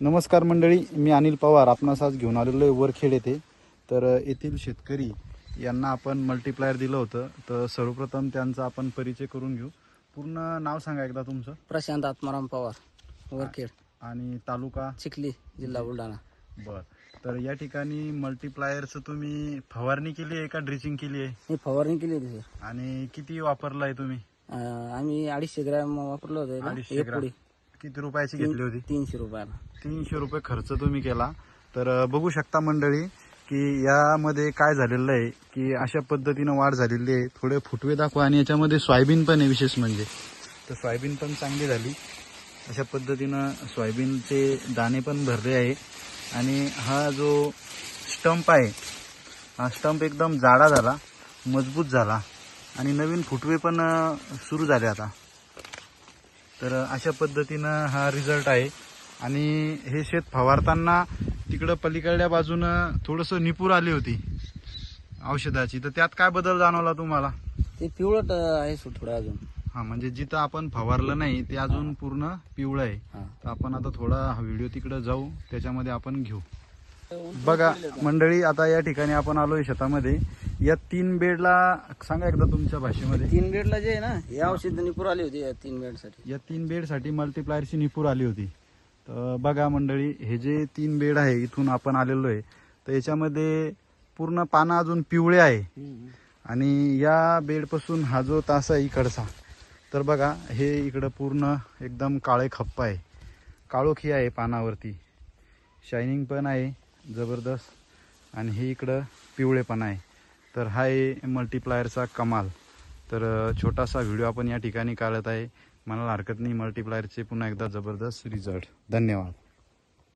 नमस्कार मंडळी मी अनिल पवार. आपणास आज घेऊन आलेलो आहे वरखेड येथे. तर येथील शेतकरी यांना आपण मल्टीप्लायर दिलं होतं. तर सर्वप्रथम त्यांचा आपण परिचय करून घेऊ. पूर्ण नाव सांगा एकदा तुमचं. प्रशांत आत्माराम पवार वरखेड. आणि तालुका? चिखली जिल्हा बुलढाणा. बर. तर या ठिकाणी मल्टीप्लायरचं तुम्ही फवारणी केली आहे का ड्रिचिंग केली आहे? फवारणी केली होती आणि किती वापरला आहे तुम्ही आम्ही अडीचशे ग्रॅम वापरलं होतं किती रुपयाची घेतली होती? तीनशे रुपयाला. तीनशे रुपये खर्च तुम्ही केला. तर बघू शकता मंडळी की यामध्ये काय झालेलं आहे की अशा पद्धतीनं वाढ झालेली आहे. थोडे फुटवे दाखवा आणि याच्यामध्ये सोयाबीन पण आहे विशेष म्हणजे. तर सोयाबीन पण चांगली झाली. अशा पद्धतीनं सोयाबीनचे दाणे पण भरले आहे. आणि हा जो स्टंप आहे हा स्टंप एकदम जाडा झाला मजबूत झाला. आणि नवीन फुटवे पण सुरू झाले आता. तर अशा पद्धतीनं हा रिझल्ट आहे. आणि हे शेत फवारताना तिकडं पलीकडल्या बाजूनं थोडंसं निपूर आली होती औषधाची. तर त्यात काय बदल जाणवला तुम्हाला? ते पिवळट आहे थोडं अजून. हा म्हणजे जिथं आपण फवारलं नाही ते अजून पूर्ण पिवळं आहे. तर आपण आता थोडा हा व्हिडिओ तिकडं जाऊ त्याच्यामध्ये आपण घेऊ. बघा मंडळी आता या ठिकाणी आपण आलोय शेतामध्ये. या तीन बेडला सांगा एकदा तुमच्या भाषेमध्ये. तीन बेडला जे आहे ना हे औषध निपूर आली होती या तीन बेडसाठी. या तीन बेडसाठी मल्टीप्लायरची निपूर आली होती. तर बघा मंडळी हे जे तीन बेड आहे इथून आपण आलेलो आहे तर याच्यामध्ये पूर्ण पानं अजून पिवळे आहे. आणि या बेडपासून हा जो तास आहे इकडचा तर बघा हे इकडं पूर्ण एकदम काळे खप्प आहे. काळोखी आहे पानावरती. शायनिंग पण आहे जबरदस्त. आणि हे इकडं पिवळेपणा आहे. तर हा आहे मल्टीप्लायरचा कमाल. तर छोटासा व्हिडिओ आपण या ठिकाणी काढत आहे. मला हरकत नाही मल्टीप्लायरचे पुन्हा एकदा जबरदस्त रिझल्ट धन्यवाद.